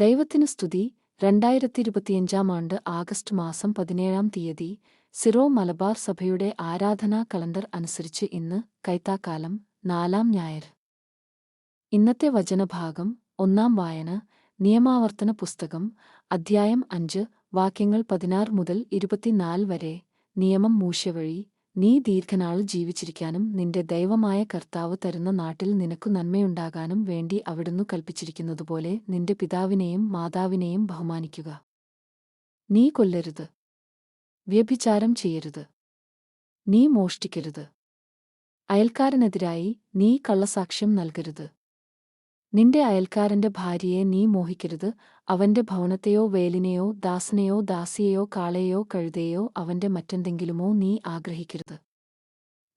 ദൈവത്തിനു സ്തുതി. രണ്ടായിരത്തി ഇരുപത്തിയഞ്ചാം ആണ്ട് ആഗസ്റ്റ് മാസം പതിനേഴാം തീയതി സിറോ മലബാർ സഭയുടെ ആരാധനാ കലണ്ടർ അനുസരിച്ച് ഇന്ന് കൈത്താക്കാലം നാലാം ഞായർ. ഇന്നത്തെ വചനഭാഗം ഒന്നാം വായന നിയമാവർത്തന പുസ്തകം അധ്യായം അഞ്ച് വാക്യങ്ങൾ പതിനാറ് മുതൽ ഇരുപത്തിനാല് വരെ നിയമം മൂശവഴി നീ ദീർഘനാൾ ജീവിച്ചിരിക്കാനും നിന്റെ ദൈവമായ കർത്താവ് തരുന്ന നാട്ടിൽ നിനക്കു നന്മയുണ്ടാകാനും വേണ്ടി അവിടുന്ന് കൽപ്പിച്ചിരിക്കുന്നതുപോലെ നിന്റെ പിതാവിനെയും മാതാവിനെയും ബഹുമാനിക്കുക. നീ കൊല്ലരുത്. വ്യഭിചാരം ചെയ്യരുത്. നീ മോഷ്ടിക്കരുത്. അയൽക്കാരനെതിരായി നീ കള്ളസാക്ഷ്യം നൽകരുത്. നിന്റെ അയൽക്കാരന്റെ ഭാര്യയെ നീ മോഹിക്കരുത്. അവന്റെ ഭവനത്തെയോ വേലിനെയോ ദാസനെയോ ദാസിയെയോ കാളയെയോ കഴുതയോ അവന്റെ മറ്റെന്തെങ്കിലുമോ നീ ആഗ്രഹിക്കരുത്.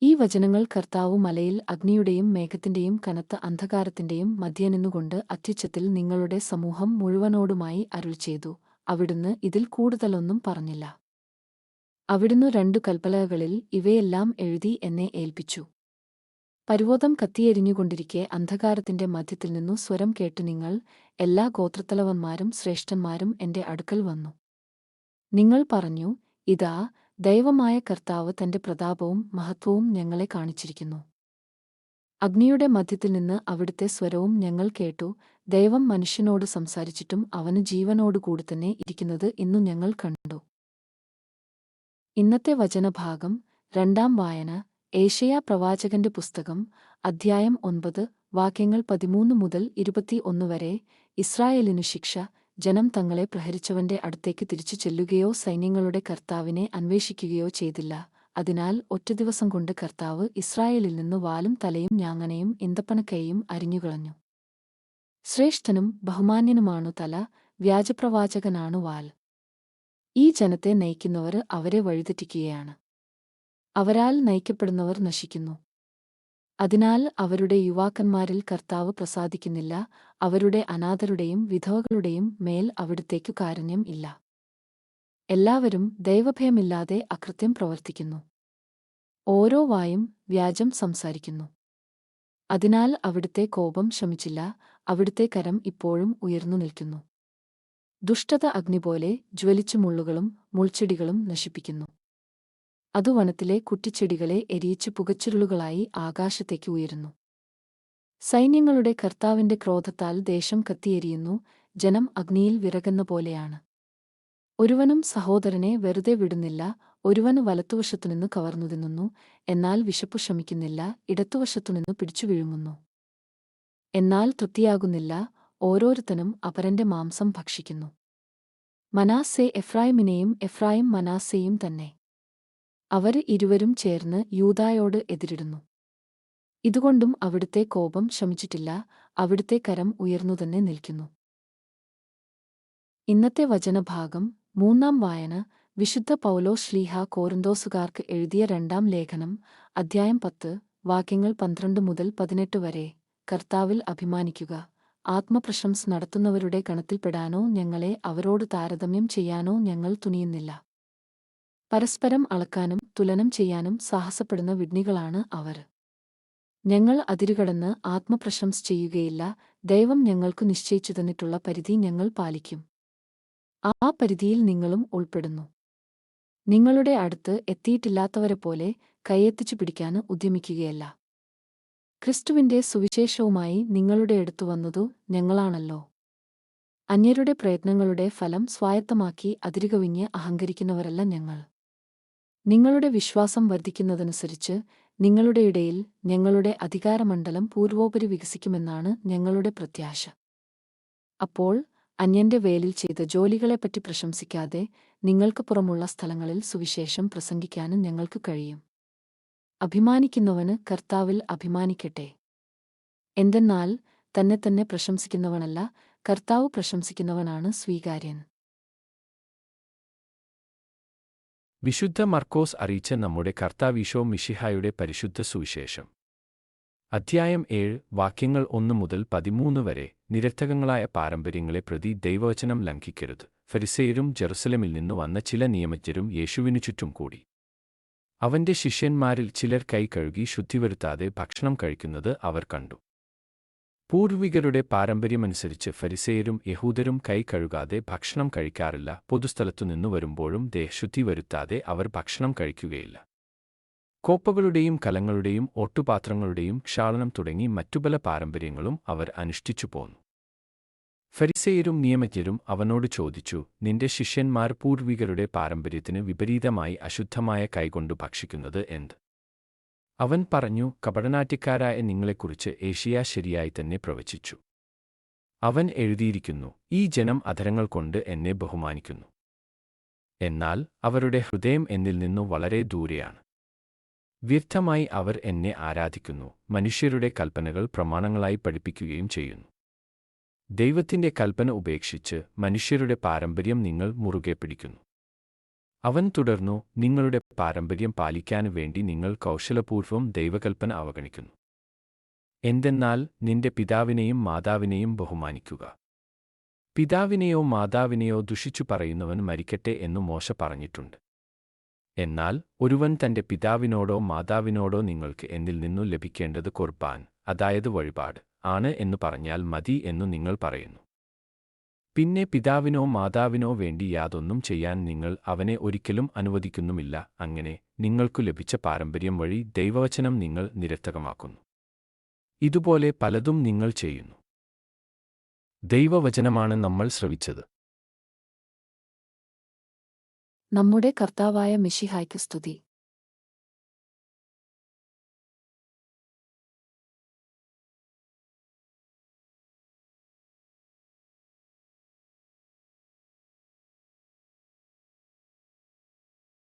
ഈ വചനങ്ങൾ കർത്താവു മലയിൽ അഗ്നിയുടെയും മേഘത്തിന്റെയും കനത്ത അന്ധകാരത്തിന്റെയും മധ്യനിന്നുകൊണ്ട് അത്യുച്ചത്തിൽ നിങ്ങളുടെ സമൂഹം മുഴുവനോടുമായി അരുൾ ചെയ്തു. അവിടുന്ന് ഇതിൽ കൂടുതലൊന്നും പറഞ്ഞില്ല. അവിടുന്ന് രണ്ടു കൽപ്പലകളിൽ ഇവയെല്ലാം എഴുതി എന്നെ ഏൽപ്പിച്ചു. പരുവോതം കത്തിയെരിഞ്ഞുകൊണ്ടിരിക്കെ അന്ധകാരത്തിന്റെ മധ്യത്തിൽ നിന്നു സ്വരം കേട്ടു നിങ്ങൾ എല്ലാ ഗോത്രത്തലവന്മാരും ശ്രേഷ്ഠന്മാരും എന്റെ അടുക്കൽ വന്നു. നിങ്ങൾ പറഞ്ഞു ഇതാ ദൈവമായ കർത്താവ് തന്റെ പ്രതാപവും മഹത്വവും ഞങ്ങളെ കാണിച്ചിരിക്കുന്നു. അഗ്നിയുടെ മധ്യത്തിൽ നിന്ന് അവിടുത്തെ സ്വരവും ഞങ്ങൾ കേട്ടു ദൈവം മനുഷ്യനോട് സംസാരിച്ചിട്ടും അവന് ജീവനോടുകൂടി തന്നെ ഇരിക്കുന്നത് ഇന്നു ഞങ്ങൾ കണ്ടു. ഇന്നത്തെ വചനഭാഗം രണ്ടാം വായന ഏഷ്യ പ്രവാചകന്റെ പുസ്തകം അധ്യായം ഒൻപത് വാക്യങ്ങൾ പതിമൂന്ന് മുതൽ ഇരുപത്തിയൊന്ന് വരെ ഇസ്രായേലിനു ശിക്ഷ ജനം തങ്ങളെ പ്രഹരിച്ചവന്റെ അടുത്തേക്ക് തിരിച്ചു ചെല്ലുകയോ സൈന്യങ്ങളുടെ കർത്താവിനെ അന്വേഷിക്കുകയോ ചെയ്തില്ല. അതിനാൽ ഒറ്റ ദിവസം കൊണ്ട് കർത്താവ് ഇസ്രായേലിൽ നിന്ന് വാലും തലയും ഞാങ്ങനെയും ഇന്തപ്പണക്കൈയും അരിഞ്ഞുകളഞ്ഞു. ശ്രേഷ്ഠനും ബഹുമാന്യനുമാണു തല വ്യാജപ്രവാചകനാണു വാൽ. ഈ ജനത്തെ നയിക്കുന്നവർ അവരെ വഴിതെറ്റിക്കുകയാണ്. അവരാൽ നയിക്കപ്പെടുന്നവർ നശിക്കുന്നു. അതിനാൽ അവരുടെ യുവാക്കന്മാരിൽ കർത്താവ് പ്രസാദിക്കുന്നില്ല അവരുടെ അനാഥരുടെയും വിധവകളുടെയും മേൽ അവിടുത്തേക്കു കാരുണ്യം ഇല്ല. എല്ലാവരും ദൈവഭയമില്ലാതെ അകൃത്യം പ്രവർത്തിക്കുന്നു. ഓരോ വായും വ്യാജം സംസാരിക്കുന്നു. അതിനാൽ അവിടുത്തെ കോപം ശമിച്ചില്ല അവിടുത്തെ കരം ഇപ്പോഴും ഉയർന്നു നിൽക്കുന്നു. ദുഷ്ടത അഗ്നി പോലെ ജ്വലിച്ചു മുള്ളുകളും മുൾച്ചെടികളും നശിപ്പിക്കുന്നു. അതു വനത്തിലെ കുറ്റിച്ചെടികളെ എരിയിച്ചു പുകച്ചുരുളുകളായി ആകാശത്തേക്ക് ഉയരുന്നു. സൈന്യങ്ങളുടെ കർത്താവിന്റെ ക്രോധത്താൽ ദേശം കത്തിയെരിയുന്നു ജനം അഗ്നിയിൽ വിറകുന്ന പോലെയാണ്. ഒരുവനും സഹോദരനെ വെറുതെ വിടുന്നില്ല ഒരുവന് വലത്തുവശത്തുനിന്ന് കവർന്നു തിന്നുന്നു എന്നാൽ വിശപ്പു ശമിക്കുന്നില്ല ഇടത്തുവശത്തുനിന്ന് പിടിച്ചു വിഴുങ്ങുന്നു. എന്നാൽ തൃപ്തിയാകുന്നില്ല ഓരോരുത്തനും അപരന്റെ മാംസം ഭക്ഷിക്കുന്നു. മനാസെ എഫ്രായിമിനെയും എഫ്രായിം മനാസെയും തന്നെ. അവർ ഇരുവരും ചേർന്ന് യൂതായോട് എതിരിടുന്നു. ഇതുകൊണ്ടും അവിടുത്തെ കോപം ശമിച്ചിട്ടില്ല അവിടുത്തെ കരം ഉയർന്നുതന്നെ നിൽക്കുന്നു. ഇന്നത്തെ വചനഭാഗം മൂന്നാം വായന വിശുദ്ധ പൗലോ ശ്ലീഹ കോരന്തോസുകാർക്ക് എഴുതിയ രണ്ടാം ലേഖനം അധ്യായം പത്ത് വാക്യങ്ങൾ പന്ത്രണ്ട് മുതൽ പതിനെട്ട് വരെ. കർത്താവിൽ അഭിമാനിക്കുക. ആത്മപ്രശംസ നടത്തുന്നവരുടെ ഗണത്തിൽപ്പെടാനോ ഞങ്ങളെ അവരോട് താരതമ്യം ചെയ്യാനോ ഞങ്ങൾ തുനിയുന്നില്ല. പരസ്പരം അളക്കാനും തുലനം ചെയ്യാനും സാഹസപ്പെടുന്ന വിഡ്നികളാണ് അവർ. ഞങ്ങൾ അതിരുകടന്ന് ആത്മപ്രശംസ ചെയ്യുകയില്ല ദൈവം ഞങ്ങൾക്കു നിശ്ചയിച്ചു തന്നിട്ടുള്ള പരിധി ഞങ്ങൾ പാലിക്കും. ആ പരിധിയിൽ നിങ്ങളും ഉൾപ്പെടുന്നു. നിങ്ങളുടെ അടുത്ത് എത്തിയിട്ടില്ലാത്തവരെ പോലെ കൈയെത്തിച്ചു പിടിക്കാൻ ഉദ്യമിക്കുകയല്ല. ക്രിസ്തുവിന്റെ സുവിശേഷവുമായി നിങ്ങളുടെ അടുത്തു വന്നതു ഞങ്ങളാണല്ലോ. അന്യരുടെ പ്രയത്നങ്ങളുടെ ഫലം സ്വായത്തമാക്കി അതിരുകവിഞ്ഞ് അഹങ്കരിക്കുന്നവരല്ല ഞങ്ങൾ. നിങ്ങളുടെ വിശ്വാസം വർദ്ധിക്കുന്നതനുസരിച്ച് നിങ്ങളുടെ ഇടയിൽ ഞങ്ങളുടെ അധികാരമണ്ഡലം പൂർവോപരി വികസിക്കുമെന്നാണ് ഞങ്ങളുടെ പ്രത്യാശ. അപ്പോൾ അന്യന്റെ വേലിൽ ചെയ്ത ജോലികളെപ്പറ്റി പ്രശംസിക്കാതെ നിങ്ങൾക്ക് പുറമുള്ള സ്ഥലങ്ങളിൽ സുവിശേഷം പ്രസംഗിക്കാനും ഞങ്ങൾക്ക് കഴിയും. അഭിമാനിക്കുന്നവന് കർത്താവിൽ അഭിമാനിക്കട്ടെ. എന്തെന്നാൽ തന്നെ തന്നെ പ്രശംസിക്കുന്നവനല്ല കർത്താവ് പ്രശംസിക്കുന്നവനാണ് സ്വീകാര്യൻ. വിശുദ്ധ മർക്കോസ് അറിയിച്ച നമ്മുടെ കർത്താവീശോ മിഷിഹായുടെ പരിശുദ്ധ സുവിശേഷം. അധ്യായം ഏഴ് വാക്യങ്ങൾ ഒന്ന് മുതൽ പതിമൂന്ന് വരെ നിരർത്ഥകങ്ങളായ പാരമ്പര്യങ്ങളെ പ്രതി ദൈവവചനം ലംഘിക്കരുത്. ഫരിസേയരും ജെറുസലമിൽ നിന്നു വന്ന ചില നിയമജ്ഞരും യേശുവിനു ചുറ്റും കൂടി. അവന്റെ ശിഷ്യന്മാരിൽ ചിലർ കൈ കഴുകി ശുദ്ധിവരുത്താതെ ഭക്ഷണം കഴിക്കുന്നത് അവർ കണ്ടു. പൂർവികരുടെ പാരമ്പര്യമനുസരിച്ച് ഫരിസേരും യഹൂദരും കൈ കഴുകാതെ ഭക്ഷണം കഴിക്കാറില്ല. പൊതുസ്ഥലത്തുനിന്നു വരുമ്പോഴും ദേഹശുദ്ധി വരുത്താതെ അവർ ഭക്ഷണം കഴിക്കുകയില്ല. കോപ്പകളുടെയും കലങ്ങളുടെയും ഒട്ടുപാത്രങ്ങളുടെയും ക്ഷാളനം തുടങ്ങി മറ്റു പല പാരമ്പര്യങ്ങളും അവർ അനുഷ്ഠിച്ചു പോന്നു. ഫരിസേയരും നിയമജ്ഞരും അവനോട് ചോദിച്ചു നിന്റെ ശിഷ്യന്മാർ പൂർവികരുടെ പാരമ്പര്യത്തിന് വിപരീതമായി അശുദ്ധമായ കൈകൊണ്ടു ഭക്ഷിക്കുന്നത് എന്ത്? അവൻ പറഞ്ഞു കപടനാട്യക്കാരായ നിങ്ങളെക്കുറിച്ച് ഏഷ്യ ശരിയായി തന്നെ പ്രവചിച്ചു. അവൻ എഴുതിയിരിക്കുന്നു ഈ ജനം അധരങ്ങൾ കൊണ്ട് എന്നെ ബഹുമാനിക്കുന്നു. എന്നാൽ അവരുടെ ഹൃദയം എന്നിൽ നിന്നു വളരെ ദൂരെയാണ്. വ്യർത്ഥമായി അവർ എന്നെ ആരാധിക്കുന്നു മനുഷ്യരുടെ കൽപ്പനകൾ പ്രമാണങ്ങളായി പഠിപ്പിക്കുകയും ചെയ്യുന്നു. ദൈവത്തിന്റെ കൽപ്പന ഉപേക്ഷിച്ച് മനുഷ്യരുടെ പാരമ്പര്യം നിങ്ങൾ മുറുകെ പിടിക്കുന്നു. അവൻ തുടർന്നു നിങ്ങളുടെ പാരമ്പര്യം പാലിക്കാൻ വേണ്ടി നിങ്ങൾ കൗശലപൂർവം ദൈവകൽപ്പന അവഗണിക്കുന്നു. എന്തെന്നാൽ നിന്റെ പിതാവിനെയും മാതാവിനെയും ബഹുമാനിക്കുക. പിതാവിനെയോ മാതാവിനെയോ ദുഷിച്ചു പറയുന്നവൻ മരിക്കട്ടെ എന്നു മോശ പറഞ്ഞിട്ടുണ്ട്. എന്നാൽ ഒരുവൻ തന്റെ പിതാവിനോടോ മാതാവിനോടോ നിങ്ങൾക്ക് എന്നിൽ നിന്നു ലഭിക്കേണ്ടത് കുർബാൻ അതായത് വഴിപാട് ആണ് എന്നു പറഞ്ഞാൽ മതി എന്നു നിങ്ങൾ പറയുന്നു. പിന്നെ പിതാവിനോ മാതാവിനോ വേണ്ടി യാതൊന്നും ചെയ്യാൻ നിങ്ങൾ അവനെ ഒരിക്കലും അനുവദിക്കുന്നുമില്ല. അങ്ങനെ നിങ്ങൾക്കു ലഭിച്ച പാരമ്പര്യം വഴി ദൈവവചനം നിങ്ങൾ നിരർത്ഥകമാക്കുന്നു. ഇതുപോലെ പലതും നിങ്ങൾ ചെയ്യുന്നു. ദൈവവചനമാണ് നമ്മൾ ശ്രവിച്ചത്. നമ്മുടെ കർത്താവായ മിഷിഹായ്ക്ക് സ്തുതി.